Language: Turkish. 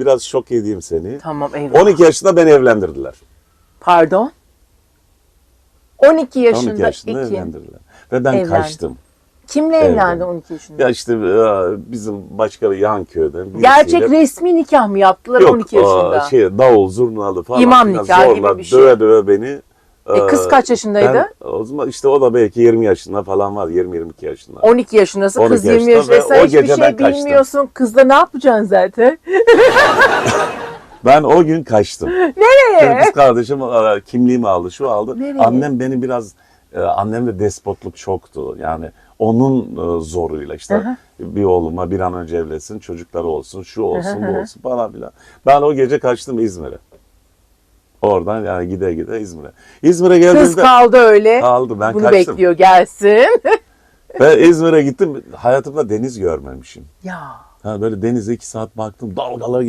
biraz şok edeyim seni. Tamam eyvallah. 12 yaşında beni evlendirdiler. Pardon. 12 yaşında, 12 yaşında iki. evlendirdiler. Ve ben Evlendi. kaçtım. Kimle Evlendi. evlendi 12 yaşında? Ya işte e, bizim başka bir yan köyden birisiyle- Gerçek resmi nikah mı yaptılar Yok, 12 yaşında? aa, şey, davul zurnalı falan. İmam nikahı zorla gibi bir şey. Döve döve beni. E, kız Ee, kaç yaşındaydı? Ben, o zaman işte o da belki 20 yaşında falan var. 20-22 yaşında. 12 yaşındasın, 12 kız 20 yaşında yaşında. Sen hiçbir şey kaçtım. bilmiyorsun. Kızla ne yapacaksın zaten? Ben o gün kaçtım. Nereye? Kız kardeşim kimliğimi aldı, şu aldı. Nereye? Annem beni biraz, e, annemde despotluk çoktu. Yani onun e, zoruyla işte Aha. bir oğluma bir an önce evlensin, çocukları olsun, şu olsun, bu olsun falan filan. Ben o gece kaçtım İzmir'e. Oradan yani gide gide İzmir'e. İzmir'e Kız geldiğimde kaldı öyle. aldı ben Bunu kaçtım. bekliyor gelsin. Ben İzmir'e gittim. Hayatımda deniz görmemişim. ya. Ha böyle denize iki saat baktım. Dalgalar